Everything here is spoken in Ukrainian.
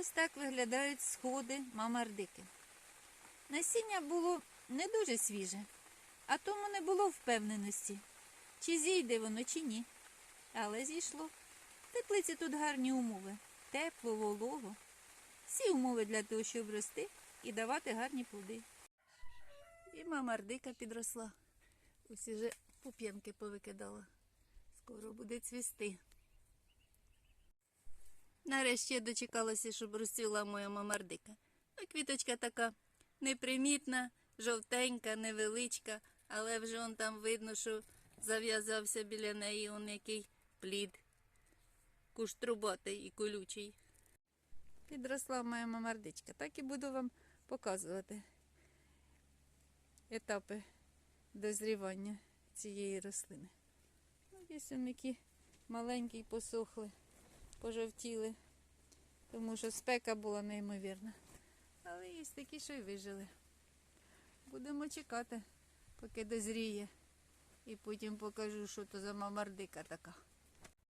Ось так виглядають сходи мамардики. Насіння було не дуже свіже, а тому не було впевненості, чи зійде воно, чи ні. Але зійшло. Теплиці тут гарні умови. Тепло, волого. Всі умови для того, щоб рости і давати гарні плоди. І мамардика підросла. Ось уже пуп'янки повикидала. Скоро буде цвісти. Нарешті я дочекалася, щоб розцвіла моя мамардика. Ну, квіточка така непримітна, жовтенька, невеличка, але вже он там видно, що зав'язався біля неї он який плід. Куштрубатий і колючий. Підросла моя мамардичка. Так і буду вам показувати етапи дозрівання цієї рослини. Ну, є он які маленькі посохли, пожовтіли, тому що спека була неймовірна. Але є такі, що й вижили. Будемо чекати, поки дозріє. І потім покажу, що то за мамардика така.